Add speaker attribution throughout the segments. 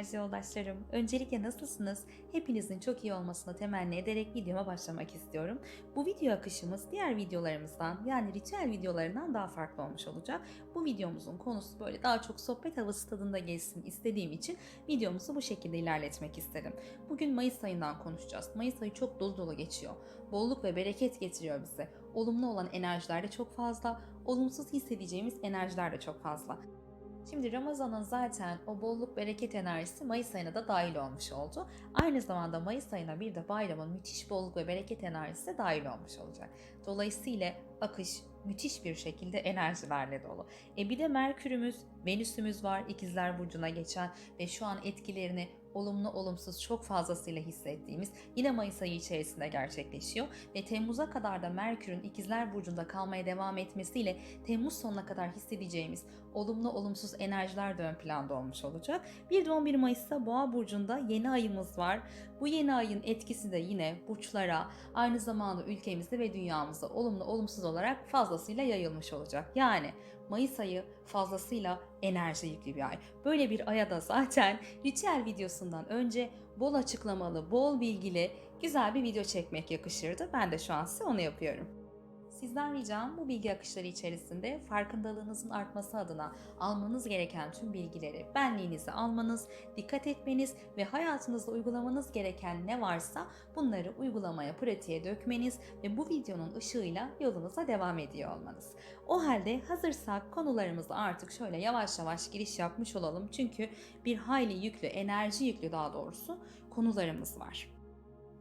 Speaker 1: Enerji yoldaşlarım. Öncelikle nasılsınız? Hepinizin çok iyi olmasını temenni ederek videoma başlamak istiyorum. Bu video akışımız diğer videolarımızdan yani ritüel videolarından daha farklı olmuş olacak. Bu videomuzun konusu böyle daha çok sohbet havası tadında geçsin istediğim için videomuzu bu şekilde ilerletmek istedim. Bugün Mayıs ayından konuşacağız. Mayıs ayı çok dolu dolu geçiyor. Bolluk ve bereket getiriyor bize. Olumlu olan enerjiler de çok fazla, olumsuz hissedeceğimiz enerjiler de çok fazla. Şimdi Ramazan'ın zaten o bolluk bereket enerjisi Mayıs ayına da dahil olmuş oldu. Aynı zamanda Mayıs ayına bir de bayramın müthiş bolluk ve bereket enerjisi de dahil olmuş olacak. Dolayısıyla akış müthiş bir şekilde enerjilerle dolu. E bir de Merkürümüz, Venüsümüz var ikizler burcuna geçen ve şu an etkilerini olumlu olumsuz çok fazlasıyla hissettiğimiz yine Mayıs ayı içerisinde gerçekleşiyor ve Temmuz'a kadar da Merkür'ün ikizler burcunda kalmaya devam etmesiyle Temmuz sonuna kadar hissedeceğimiz olumlu olumsuz enerjiler de ön planda olmuş olacak. Bir de 11 Mayıs'ta Boğa burcunda yeni ayımız var. Bu yeni ayın etkisi de yine burçlara aynı zamanda ülkemizde ve dünyamızda olumlu olumsuz olarak fazlasıyla yayılmış olacak. Yani Mayıs ayı fazlasıyla enerji yüklü bir ay. Böyle bir aya da zaten ritüel videosundan önce bol açıklamalı, bol bilgili güzel bir video çekmek yakışırdı. Ben de şu an size onu yapıyorum. Sizden ricam bu bilgi akışları içerisinde farkındalığınızın artması adına almanız gereken tüm bilgileri benliğinize almanız, dikkat etmeniz ve hayatınızda uygulamanız gereken ne varsa bunları uygulamaya, pratiğe dökmeniz ve bu videonun ışığıyla yolunuza devam ediyor olmanız. O halde hazırsak konularımızda artık şöyle yavaş yavaş giriş yapmış olalım. Çünkü bir hayli yüklü, enerji yüklü daha doğrusu konularımız var.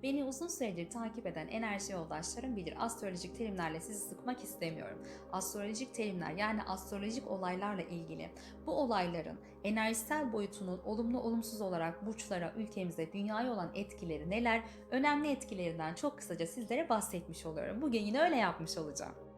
Speaker 1: Beni uzun süredir takip eden enerji yoldaşlarım bilir. Astrolojik terimlerle sizi sıkmak istemiyorum. Astrolojik terimler yani astrolojik olaylarla ilgili bu olayların enerjisel boyutunun olumlu olumsuz olarak burçlara, ülkemize, dünyaya olan etkileri neler, önemli etkilerinden çok kısaca sizlere bahsetmiş oluyorum. Bugün yine öyle yapmış olacağım.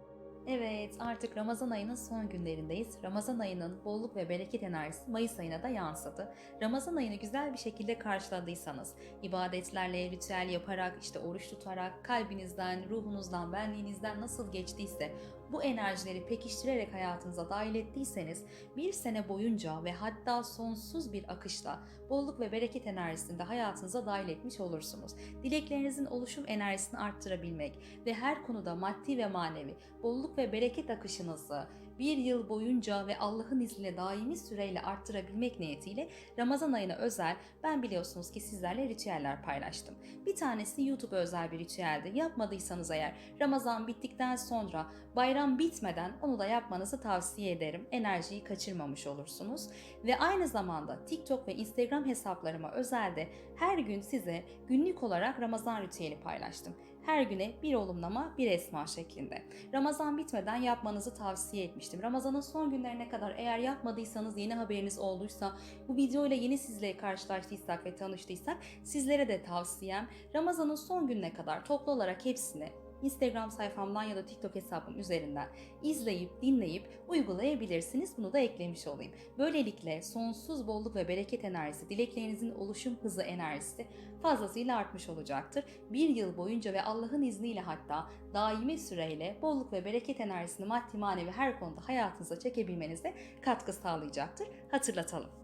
Speaker 1: Evet, artık Ramazan ayının son günlerindeyiz. Ramazan ayının bolluk ve bereket enerjisi Mayıs ayına da yansıdı. Ramazan ayını güzel bir şekilde karşıladıysanız, ibadetlerle, ritüel yaparak, işte oruç tutarak, kalbinizden, ruhunuzdan, benliğinizden nasıl geçtiyse bu enerjileri pekiştirerek hayatınıza dahil ettiyseniz bir sene boyunca ve hatta sonsuz bir akışla bolluk ve bereket enerjisini de hayatınıza dahil etmiş olursunuz. Dileklerinizin oluşum enerjisini arttırabilmek ve her konuda maddi ve manevi bolluk ve bereket akışınızı bir yıl boyunca ve Allah'ın izniyle daimi süreyle arttırabilmek niyetiyle Ramazan ayına özel ben biliyorsunuz ki sizlerle ritüeller paylaştım. Bir tanesi YouTube özel bir ritüeldi. Yapmadıysanız eğer Ramazan bittikten sonra bayram bitmeden onu da yapmanızı tavsiye ederim. Enerjiyi kaçırmamış olursunuz. Ve aynı zamanda TikTok ve Instagram hesaplarıma özelde her gün size günlük olarak Ramazan ritüeli paylaştım. Her güne bir olumlama, bir esma şeklinde. Ramazan bitmeden yapmanızı tavsiye etmiştim. Ramazanın son günlerine kadar eğer yapmadıysanız yeni haberiniz olduysa, bu videoyla yeni sizle karşılaştıysak ve tanıştıysak sizlere de tavsiyem Ramazanın son gününe kadar toplu olarak hepsini Instagram sayfamdan ya da TikTok hesabım üzerinden izleyip, dinleyip uygulayabilirsiniz. Bunu da eklemiş olayım. Böylelikle sonsuz bolluk ve bereket enerjisi, dileklerinizin oluşum hızı enerjisi fazlasıyla artmış olacaktır. Bir yıl boyunca ve Allah'ın izniyle hatta daimi süreyle bolluk ve bereket enerjisini maddi manevi her konuda hayatınıza çekebilmenize katkı sağlayacaktır. Hatırlatalım.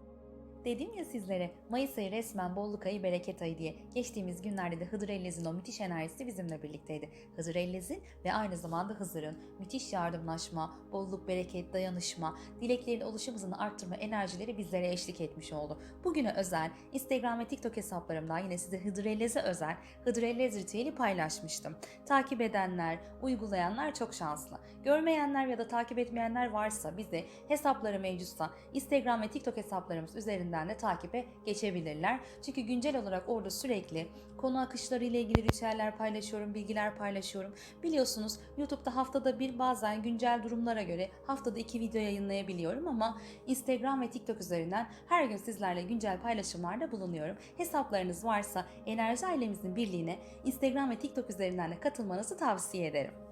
Speaker 1: Dedim ya sizlere Mayıs ayı resmen bolluk ayı bereket ayı diye. Geçtiğimiz günlerde de Hıdır Ellez'in o müthiş enerjisi bizimle birlikteydi. Hıdır Ellez'in ve aynı zamanda Hızır'ın müthiş yardımlaşma, bolluk, bereket, dayanışma, dileklerin oluşum hızını arttırma enerjileri bizlere eşlik etmiş oldu. Bugüne özel Instagram ve TikTok hesaplarımdan yine size Hıdır Ellez'e özel Hıdır Ellez ritüeli paylaşmıştım. Takip edenler, uygulayanlar çok şanslı. Görmeyenler ya da takip etmeyenler varsa bizi hesapları mevcutsa Instagram ve TikTok hesaplarımız üzerinden üzerinden de takibe geçebilirler. Çünkü güncel olarak orada sürekli konu akışları ile ilgili ritüeller paylaşıyorum, bilgiler paylaşıyorum. Biliyorsunuz YouTube'da haftada bir bazen güncel durumlara göre haftada iki video yayınlayabiliyorum ama Instagram ve TikTok üzerinden her gün sizlerle güncel paylaşımlarda bulunuyorum. Hesaplarınız varsa enerji ailemizin birliğine Instagram ve TikTok üzerinden de katılmanızı tavsiye ederim.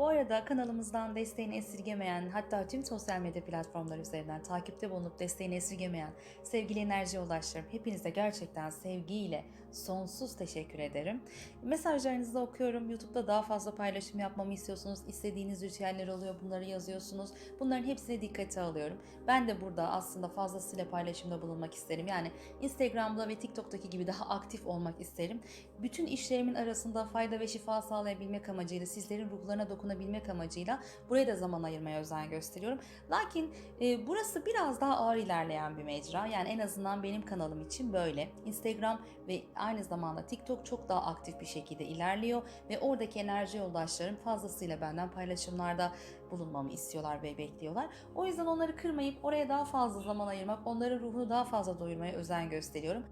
Speaker 1: Bu arada kanalımızdan desteğini esirgemeyen hatta tüm sosyal medya platformları üzerinden takipte bulunup desteğini esirgemeyen sevgili enerji yoldaşlarım hepinize gerçekten sevgiyle sonsuz teşekkür ederim. Mesajlarınızı da okuyorum. YouTube'da daha fazla paylaşım yapmamı istiyorsunuz. İstediğiniz ritüeller oluyor. Bunları yazıyorsunuz. Bunların hepsine dikkate alıyorum. Ben de burada aslında fazlasıyla paylaşımda bulunmak isterim. Yani Instagram'da ve TikTok'taki gibi daha aktif olmak isterim. Bütün işlerimin arasında fayda ve şifa sağlayabilmek amacıyla, sizlerin ruhlarına dokunabilmek amacıyla buraya da zaman ayırmaya özen gösteriyorum. Lakin e, burası biraz daha ağır ilerleyen bir mecra. Yani en azından benim kanalım için böyle. Instagram ve aynı zamanda TikTok çok daha aktif bir şekilde ilerliyor ve oradaki enerji yoldaşlarım fazlasıyla benden paylaşımlarda bulunmamı istiyorlar ve bekliyorlar. O yüzden onları kırmayıp oraya daha fazla zaman ayırmak, onların ruhunu daha fazla doyurmaya özen gösteriyorum.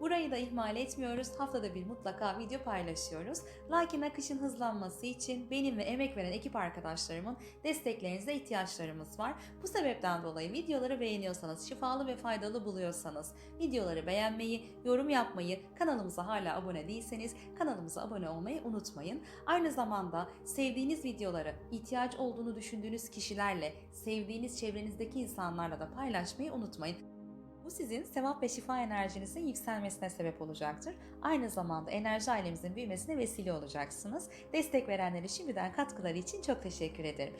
Speaker 1: Burayı da ihmal etmiyoruz. Haftada bir mutlaka video paylaşıyoruz. Lakin akışın hızlanması için benim ve emek veren ekip arkadaşlarımın desteklerinize ihtiyaçlarımız var. Bu sebepten dolayı videoları beğeniyorsanız, şifalı ve faydalı buluyorsanız videoları beğenmeyi, yorum yapmayı, kanalımıza hala abone değilseniz kanalımıza abone olmayı unutmayın. Aynı zamanda sevdiğiniz videoları ihtiyaç olduğunu düşündüğünüz kişilerle, sevdiğiniz çevrenizdeki insanlarla da paylaşmayı unutmayın. Bu sizin sevap ve şifa enerjinizin yükselmesine sebep olacaktır. Aynı zamanda enerji ailemizin büyümesine vesile olacaksınız. Destek verenlere şimdiden katkıları için çok teşekkür ederim.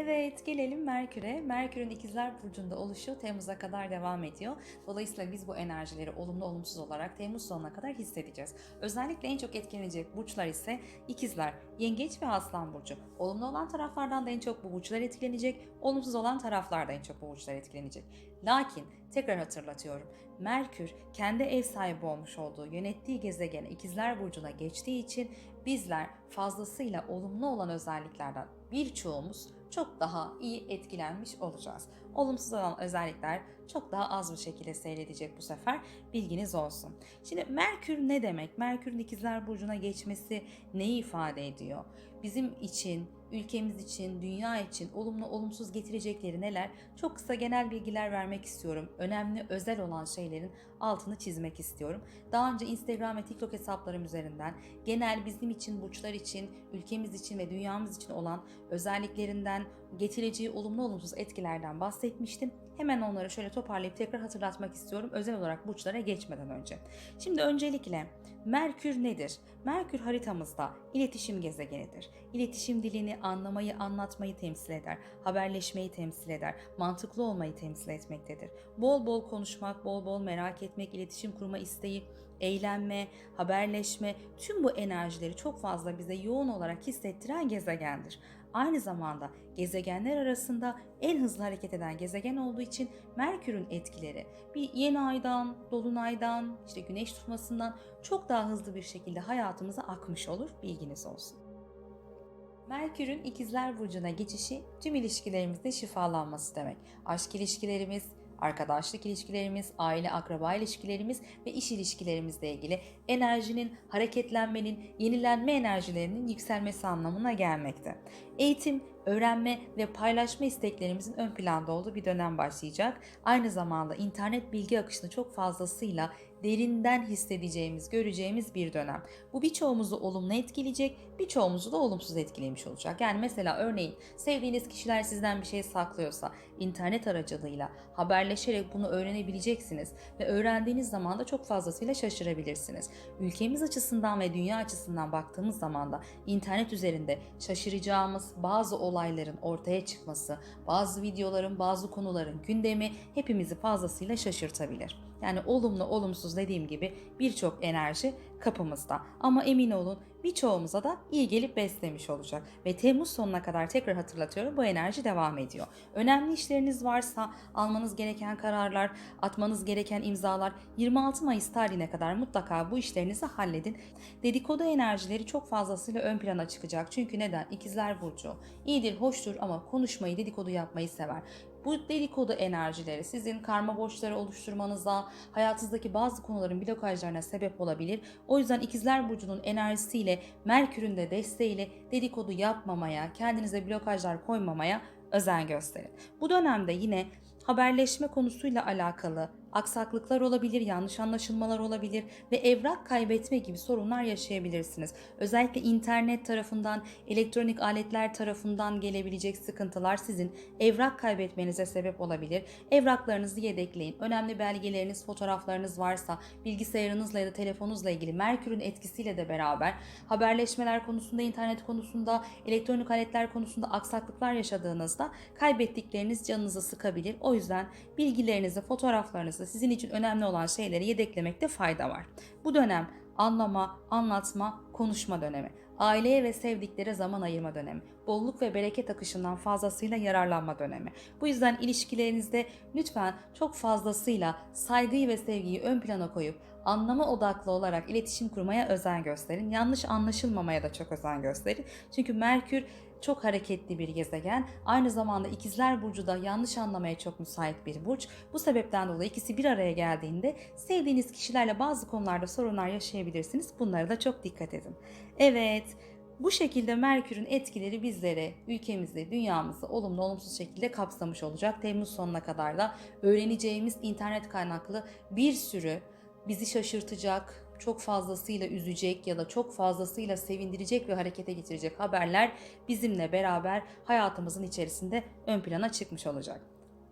Speaker 1: Evet gelelim Merkür'e. Merkür'ün ikizler burcunda oluşu Temmuz'a kadar devam ediyor. Dolayısıyla biz bu enerjileri olumlu olumsuz olarak Temmuz sonuna kadar hissedeceğiz. Özellikle en çok etkilenecek burçlar ise ikizler, yengeç ve aslan burcu. Olumlu olan taraflardan da en çok bu burçlar etkilenecek, olumsuz olan taraflar da en çok bu burçlar etkilenecek. Lakin tekrar hatırlatıyorum. Merkür kendi ev sahibi olmuş olduğu yönettiği gezegen ikizler burcuna geçtiği için bizler fazlasıyla olumlu olan özelliklerden birçoğumuz çok daha iyi etkilenmiş olacağız. Olumsuz olan özellikler çok daha az bir şekilde seyredecek bu sefer. Bilginiz olsun. Şimdi Merkür ne demek? Merkür'ün ikizler burcuna geçmesi neyi ifade ediyor? Bizim için, ülkemiz için, dünya için olumlu olumsuz getirecekleri neler? Çok kısa genel bilgiler vermek istiyorum. Önemli, özel olan şeylerin altını çizmek istiyorum. Daha önce Instagram ve TikTok hesaplarım üzerinden genel bizim için, burçlar için, ülkemiz için ve dünyamız için olan özelliklerinden, getireceği olumlu olumsuz etkilerden bahsetmiştim. Hemen onları şöyle toparlayıp tekrar hatırlatmak istiyorum özel olarak burçlara geçmeden önce. Şimdi öncelikle Merkür nedir? Merkür haritamızda iletişim gezegenidir. İletişim dilini anlamayı, anlatmayı temsil eder. Haberleşmeyi temsil eder. Mantıklı olmayı temsil etmektedir. Bol bol konuşmak, bol bol merak etmek, iletişim kurma isteği, eğlenme, haberleşme tüm bu enerjileri çok fazla bize yoğun olarak hissettiren gezegendir. Aynı zamanda gezegenler arasında en hızlı hareket eden gezegen olduğu için Merkür'ün etkileri bir yeni aydan, dolunaydan, işte güneş tutmasından çok daha hızlı bir şekilde hayatımıza akmış olur. Bilginiz olsun. Merkür'ün ikizler burcuna geçişi tüm ilişkilerimizde şifalanması demek. Aşk ilişkilerimiz, arkadaşlık ilişkilerimiz, aile akraba ilişkilerimiz ve iş ilişkilerimizle ilgili enerjinin, hareketlenmenin, yenilenme enerjilerinin yükselmesi anlamına gelmekte. Eğitim, öğrenme ve paylaşma isteklerimizin ön planda olduğu bir dönem başlayacak. Aynı zamanda internet bilgi akışını çok fazlasıyla derinden hissedeceğimiz, göreceğimiz bir dönem. Bu birçoğumuzu olumlu etkileyecek, birçoğumuzu da olumsuz etkilemiş olacak. Yani mesela örneğin sevdiğiniz kişiler sizden bir şey saklıyorsa internet aracılığıyla haberleşerek bunu öğrenebileceksiniz ve öğrendiğiniz zaman da çok fazlasıyla şaşırabilirsiniz. Ülkemiz açısından ve dünya açısından baktığımız zaman da internet üzerinde şaşıracağımız bazı olayların ortaya çıkması, bazı videoların, bazı konuların gündemi hepimizi fazlasıyla şaşırtabilir. Yani olumlu olumsuz dediğim gibi birçok enerji kapımızda. Ama emin olun birçoğumuza da iyi gelip beslemiş olacak. Ve Temmuz sonuna kadar tekrar hatırlatıyorum bu enerji devam ediyor. Önemli işleriniz varsa almanız gereken kararlar, atmanız gereken imzalar 26 Mayıs tarihine kadar mutlaka bu işlerinizi halledin. Dedikodu enerjileri çok fazlasıyla ön plana çıkacak. Çünkü neden? İkizler Burcu. İyidir, hoştur ama konuşmayı, dedikodu yapmayı sever. Bu dedikodu enerjileri sizin karma borçları oluşturmanıza, hayatınızdaki bazı konuların blokajlarına sebep olabilir. O yüzden ikizler burcunun enerjisiyle, Merkür'ün de desteğiyle dedikodu yapmamaya, kendinize blokajlar koymamaya özen gösterin. Bu dönemde yine haberleşme konusuyla alakalı aksaklıklar olabilir, yanlış anlaşılmalar olabilir ve evrak kaybetme gibi sorunlar yaşayabilirsiniz. Özellikle internet tarafından, elektronik aletler tarafından gelebilecek sıkıntılar sizin evrak kaybetmenize sebep olabilir. Evraklarınızı yedekleyin. Önemli belgeleriniz, fotoğraflarınız varsa bilgisayarınızla ya da telefonunuzla ilgili Merkür'ün etkisiyle de beraber haberleşmeler konusunda, internet konusunda, elektronik aletler konusunda aksaklıklar yaşadığınızda kaybettikleriniz canınızı sıkabilir. O yüzden bilgilerinizi, fotoğraflarınızı, sizin için önemli olan şeyleri yedeklemekte fayda var. Bu dönem anlama, anlatma, konuşma dönemi. Aileye ve sevdiklere zaman ayırma dönemi. Bolluk ve bereket akışından fazlasıyla yararlanma dönemi. Bu yüzden ilişkilerinizde lütfen çok fazlasıyla saygıyı ve sevgiyi ön plana koyup anlama odaklı olarak iletişim kurmaya özen gösterin. Yanlış anlaşılmamaya da çok özen gösterin. Çünkü Merkür çok hareketli bir gezegen. Aynı zamanda ikizler burcu da yanlış anlamaya çok müsait bir burç. Bu sebepten dolayı ikisi bir araya geldiğinde sevdiğiniz kişilerle bazı konularda sorunlar yaşayabilirsiniz. Bunlara da çok dikkat edin. Evet, bu şekilde Merkür'ün etkileri bizlere, ülkemizi, dünyamızı olumlu olumsuz şekilde kapsamış olacak. Temmuz sonuna kadar da öğreneceğimiz internet kaynaklı bir sürü bizi şaşırtacak, çok fazlasıyla üzecek ya da çok fazlasıyla sevindirecek ve harekete geçirecek haberler bizimle beraber hayatımızın içerisinde ön plana çıkmış olacak.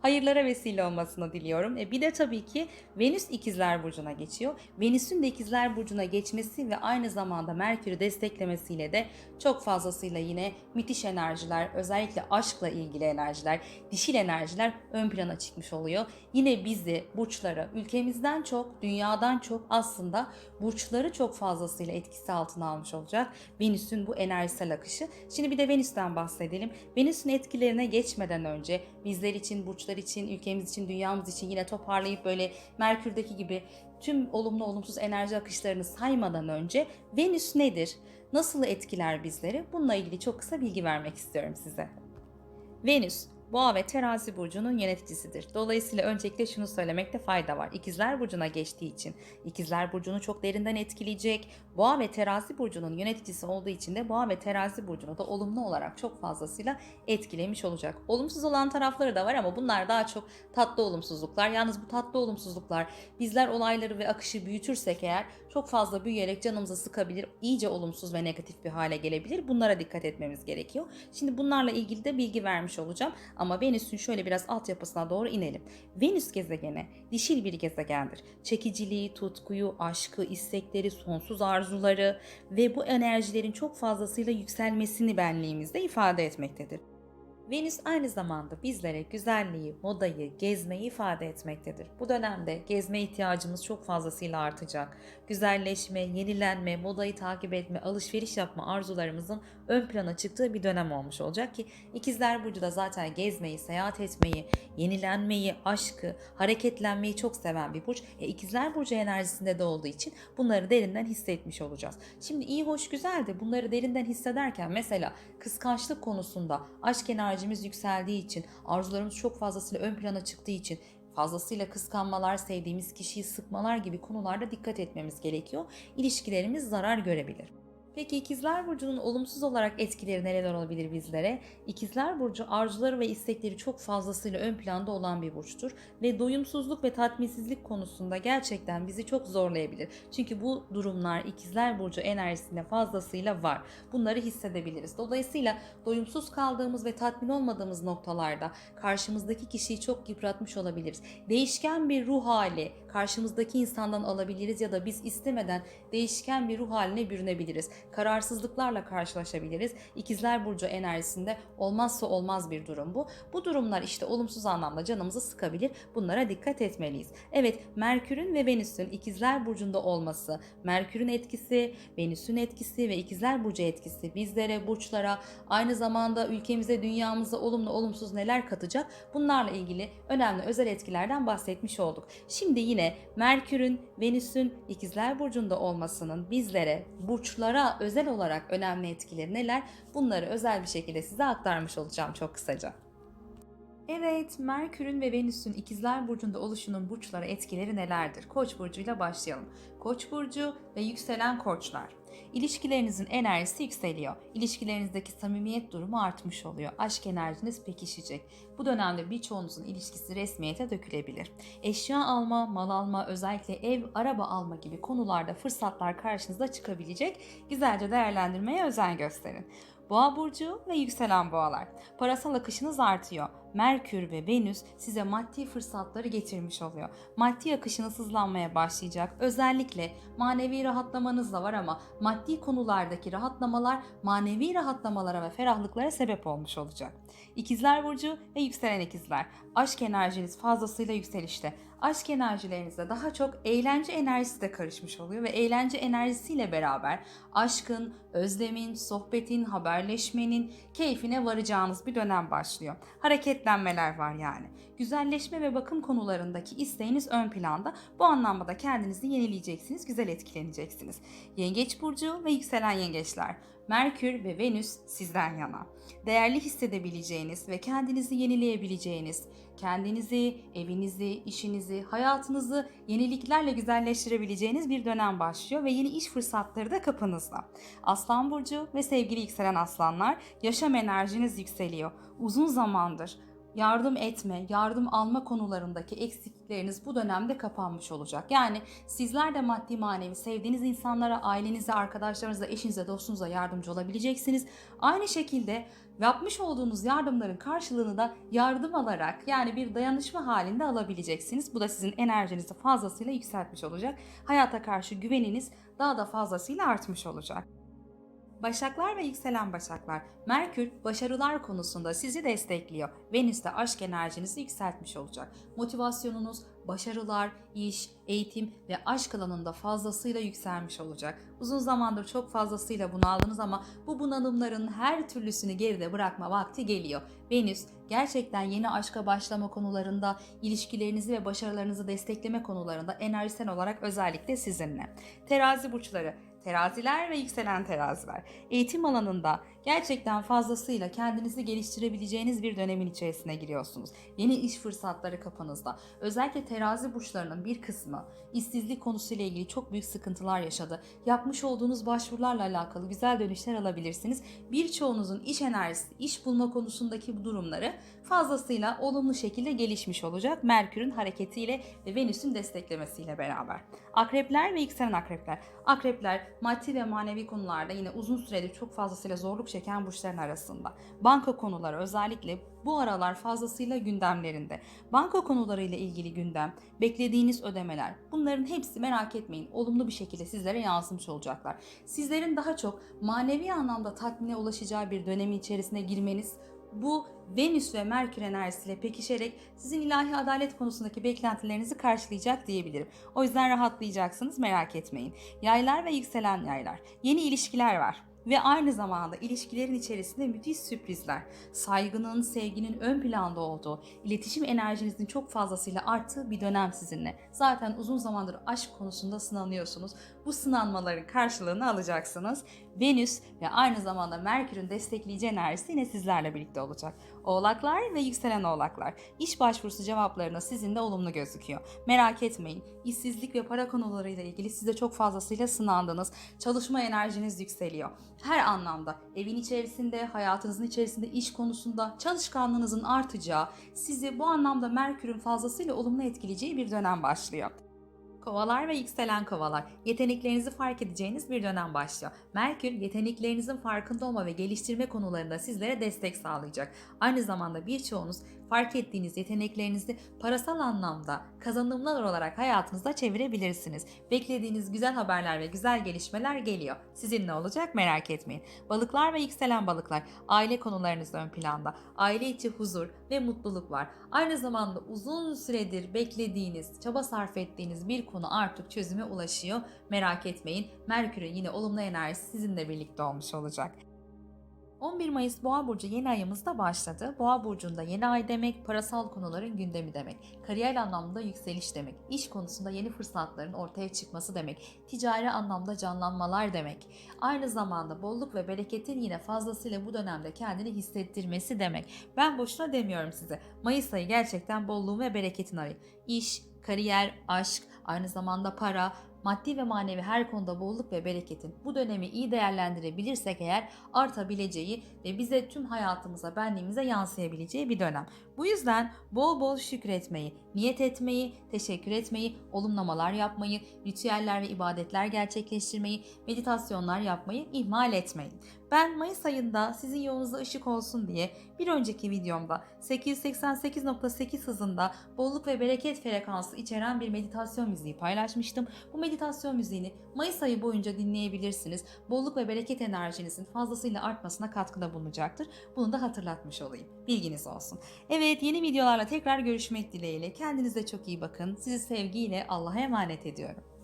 Speaker 1: Hayırlara vesile olmasını diliyorum. E bir de tabii ki Venüs ikizler burcuna geçiyor. Venüs'ün de ikizler burcuna geçmesi ve aynı zamanda Merkür'ü desteklemesiyle de çok fazlasıyla yine müthiş enerjiler, özellikle aşkla ilgili enerjiler, dişil enerjiler ön plana çıkmış oluyor. Yine bizi, burçları, ülkemizden çok, dünyadan çok aslında burçları çok fazlasıyla etkisi altına almış olacak Venüs'ün bu enerjisel akışı. Şimdi bir de Venüs'ten bahsedelim. Venüs'ün etkilerine geçmeden önce bizler için, burçlar için, ülkemiz için, dünyamız için yine toparlayıp böyle Merkür'deki gibi tüm olumlu olumsuz enerji akışlarını saymadan önce Venüs nedir? Nasıl etkiler bizleri? Bununla ilgili çok kısa bilgi vermek istiyorum size. Venüs Boğa ve Terazi burcunun yöneticisidir. Dolayısıyla öncelikle şunu söylemekte fayda var. İkizler burcuna geçtiği için İkizler burcunu çok derinden etkileyecek. Boğa ve Terazi burcunun yöneticisi olduğu için de Boğa ve Terazi burcunu da olumlu olarak çok fazlasıyla etkilemiş olacak. Olumsuz olan tarafları da var ama bunlar daha çok tatlı olumsuzluklar. Yalnız bu tatlı olumsuzluklar bizler olayları ve akışı büyütürsek eğer çok fazla büyüyerek canımızı sıkabilir, iyice olumsuz ve negatif bir hale gelebilir. Bunlara dikkat etmemiz gerekiyor. Şimdi bunlarla ilgili de bilgi vermiş olacağım. Ama Venüs'ün şöyle biraz altyapısına doğru inelim. Venüs gezegeni dişil bir gezegendir. Çekiciliği, tutkuyu, aşkı, istekleri, sonsuz arzuları ve bu enerjilerin çok fazlasıyla yükselmesini benliğimizde ifade etmektedir. Venüs aynı zamanda bizlere güzelliği, modayı, gezmeyi ifade etmektedir. Bu dönemde gezme ihtiyacımız çok fazlasıyla artacak. Güzelleşme, yenilenme, modayı takip etme, alışveriş yapma arzularımızın ön plana çıktığı bir dönem olmuş olacak ki ikizler burcu da zaten gezmeyi, seyahat etmeyi, yenilenmeyi, aşkı, hareketlenmeyi çok seven bir burç. E, ikizler burcu enerjisinde de olduğu için bunları derinden hissetmiş olacağız. Şimdi iyi, hoş, güzel de bunları derinden hissederken mesela kıskançlık konusunda aşk enerjimiz yükseldiği için, arzularımız çok fazlasıyla ön plana çıktığı için fazlasıyla kıskanmalar, sevdiğimiz kişiyi sıkmalar gibi konularda dikkat etmemiz gerekiyor. İlişkilerimiz zarar görebilir. Peki ikizler burcunun olumsuz olarak etkileri neler olabilir bizlere? İkizler burcu arzuları ve istekleri çok fazlasıyla ön planda olan bir burçtur ve doyumsuzluk ve tatminsizlik konusunda gerçekten bizi çok zorlayabilir. Çünkü bu durumlar ikizler burcu enerjisinde fazlasıyla var. Bunları hissedebiliriz. Dolayısıyla doyumsuz kaldığımız ve tatmin olmadığımız noktalarda karşımızdaki kişiyi çok yıpratmış olabiliriz. Değişken bir ruh hali karşımızdaki insandan alabiliriz ya da biz istemeden değişken bir ruh haline bürünebiliriz kararsızlıklarla karşılaşabiliriz. İkizler Burcu enerjisinde olmazsa olmaz bir durum bu. Bu durumlar işte olumsuz anlamda canımızı sıkabilir. Bunlara dikkat etmeliyiz. Evet Merkür'ün ve Venüs'ün İkizler Burcu'nda olması, Merkür'ün etkisi, Venüs'ün etkisi ve İkizler Burcu etkisi bizlere, burçlara, aynı zamanda ülkemize, dünyamıza olumlu olumsuz neler katacak bunlarla ilgili önemli özel etkilerden bahsetmiş olduk. Şimdi yine Merkür'ün, Venüs'ün İkizler Burcu'nda olmasının bizlere, burçlara özel olarak önemli etkileri neler? Bunları özel bir şekilde size aktarmış olacağım çok kısaca. Evet, Merkür'ün ve Venüs'ün ikizler burcunda oluşunun burçlara etkileri nelerdir? Koç burcuyla başlayalım. Koç burcu ve yükselen koçlar. İlişkilerinizin enerjisi yükseliyor. İlişkilerinizdeki samimiyet durumu artmış oluyor. Aşk enerjiniz pekişecek. Bu dönemde birçoğunuzun ilişkisi resmiyete dökülebilir. Eşya alma, mal alma, özellikle ev, araba alma gibi konularda fırsatlar karşınıza çıkabilecek. Güzelce değerlendirmeye özen gösterin. Boğa burcu ve yükselen boğalar. Parasal akışınız artıyor. Merkür ve Venüs size maddi fırsatları getirmiş oluyor. Maddi akışınız hızlanmaya başlayacak. Özellikle manevi rahatlamanız da var ama maddi konulardaki rahatlamalar manevi rahatlamalara ve ferahlıklara sebep olmuş olacak. İkizler Burcu ve yükselen ikizler. Aşk enerjiniz fazlasıyla yükselişte. Aşk enerjilerinizde daha çok eğlence enerjisi de karışmış oluyor ve eğlence enerjisiyle beraber aşkın, özlemin, sohbetin, haberleşmenin keyfine varacağınız bir dönem başlıyor. Hareketlenmeler var yani. Güzelleşme ve bakım konularındaki isteğiniz ön planda. Bu anlamda da kendinizi yenileyeceksiniz, güzel etkileneceksiniz. Yengeç burcu ve yükselen yengeçler. Merkür ve Venüs sizden yana. Değerli hissedebileceğiniz ve kendinizi yenileyebileceğiniz, kendinizi, evinizi, işinizi, hayatınızı yeniliklerle güzelleştirebileceğiniz bir dönem başlıyor ve yeni iş fırsatları da kapınızda. Aslan burcu ve sevgili yükselen aslanlar, yaşam enerjiniz yükseliyor. Uzun zamandır yardım etme, yardım alma konularındaki eksiklikleriniz bu dönemde kapanmış olacak. Yani sizler de maddi manevi sevdiğiniz insanlara, ailenize, arkadaşlarınıza, eşinize, dostunuza yardımcı olabileceksiniz. Aynı şekilde yapmış olduğunuz yardımların karşılığını da yardım alarak yani bir dayanışma halinde alabileceksiniz. Bu da sizin enerjinizi fazlasıyla yükseltmiş olacak. Hayata karşı güveniniz daha da fazlasıyla artmış olacak. Başaklar ve yükselen başaklar. Merkür başarılar konusunda sizi destekliyor. Venüs de aşk enerjinizi yükseltmiş olacak. Motivasyonunuz, başarılar, iş, eğitim ve aşk alanında fazlasıyla yükselmiş olacak. Uzun zamandır çok fazlasıyla bunaldınız ama bu bunalımların her türlüsünü geride bırakma vakti geliyor. Venüs gerçekten yeni aşka başlama konularında, ilişkilerinizi ve başarılarınızı destekleme konularında enerjisel olarak özellikle sizinle. Terazi burçları teraziler ve yükselen teraziler. Eğitim alanında gerçekten fazlasıyla kendinizi geliştirebileceğiniz bir dönemin içerisine giriyorsunuz. Yeni iş fırsatları kapınızda. Özellikle terazi burçlarının bir kısmı işsizlik konusuyla ilgili çok büyük sıkıntılar yaşadı. Yapmış olduğunuz başvurularla alakalı güzel dönüşler alabilirsiniz. Birçoğunuzun iş enerjisi, iş bulma konusundaki bu durumları fazlasıyla olumlu şekilde gelişmiş olacak. Merkür'ün hareketiyle ve Venüs'ün desteklemesiyle beraber. Akrepler ve yükselen akrepler. Akrepler maddi ve manevi konularda yine uzun süredir çok fazlasıyla zorluk çeken burçların arasında. Banka konuları özellikle bu aralar fazlasıyla gündemlerinde. Banka konularıyla ilgili gündem, beklediğiniz ödemeler bunların hepsi merak etmeyin olumlu bir şekilde sizlere yansımış olacaklar. Sizlerin daha çok manevi anlamda tatmine ulaşacağı bir dönemin içerisine girmeniz bu Venüs ve Merkür enerjisiyle pekişerek sizin ilahi adalet konusundaki beklentilerinizi karşılayacak diyebilirim. O yüzden rahatlayacaksınız merak etmeyin. Yaylar ve yükselen yaylar. Yeni ilişkiler var ve aynı zamanda ilişkilerin içerisinde müthiş sürprizler, saygının, sevginin ön planda olduğu, iletişim enerjinizin çok fazlasıyla arttığı bir dönem sizinle. Zaten uzun zamandır aşk konusunda sınanıyorsunuz. Bu sınanmaların karşılığını alacaksınız. Venüs ve aynı zamanda Merkür'ün destekleyici enerjisi yine sizlerle birlikte olacak. Oğlaklar ve yükselen oğlaklar. İş başvurusu cevaplarına sizin de olumlu gözüküyor. Merak etmeyin. İşsizlik ve para konularıyla ilgili siz de çok fazlasıyla sınandınız. Çalışma enerjiniz yükseliyor. Her anlamda evin içerisinde, hayatınızın içerisinde, iş konusunda çalışkanlığınızın artacağı, sizi bu anlamda Merkür'ün fazlasıyla olumlu etkileyeceği bir dönem başlıyor. Kovalar ve yükselen kovalar. Yeteneklerinizi fark edeceğiniz bir dönem başlıyor. Merkür yeteneklerinizin farkında olma ve geliştirme konularında sizlere destek sağlayacak. Aynı zamanda birçoğunuz fark ettiğiniz yeteneklerinizi parasal anlamda kazanımlar olarak hayatınızda çevirebilirsiniz. Beklediğiniz güzel haberler ve güzel gelişmeler geliyor. Sizin ne olacak merak etmeyin. Balıklar ve yükselen balıklar aile konularınız ön planda. Aile içi huzur ve mutluluk var. Aynı zamanda uzun süredir beklediğiniz, çaba sarf ettiğiniz bir konu artık çözüme ulaşıyor. Merak etmeyin. Merkür'ün yine olumlu enerjisi sizinle birlikte olmuş olacak. 11 Mayıs Boğa Burcu yeni ayımız da başladı. Boğa Burcu'nda yeni ay demek, parasal konuların gündemi demek. Kariyer anlamda yükseliş demek. İş konusunda yeni fırsatların ortaya çıkması demek. Ticari anlamda canlanmalar demek. Aynı zamanda bolluk ve bereketin yine fazlasıyla bu dönemde kendini hissettirmesi demek. Ben boşuna demiyorum size. Mayıs ayı gerçekten bolluğun ve bereketin ayı. İş, kariyer, aşk, aynı zamanda para, maddi ve manevi her konuda bolluk ve bereketin bu dönemi iyi değerlendirebilirsek eğer artabileceği ve bize tüm hayatımıza, benliğimize yansıyabileceği bir dönem. Bu yüzden bol bol şükretmeyi, niyet etmeyi, teşekkür etmeyi, olumlamalar yapmayı, ritüeller ve ibadetler gerçekleştirmeyi, meditasyonlar yapmayı ihmal etmeyin. Ben Mayıs ayında sizin yolunuza ışık olsun diye bir önceki videomda 888.8 hızında bolluk ve bereket frekansı içeren bir meditasyon müziği paylaşmıştım. Bu meditasyon müziğini Mayıs ayı boyunca dinleyebilirsiniz. Bolluk ve bereket enerjinizin fazlasıyla artmasına katkıda bulunacaktır. Bunu da hatırlatmış olayım. Bilginiz olsun. Evet yeni videolarla tekrar görüşmek dileğiyle. Kendinize çok iyi bakın. Sizi sevgiyle Allah'a emanet ediyorum.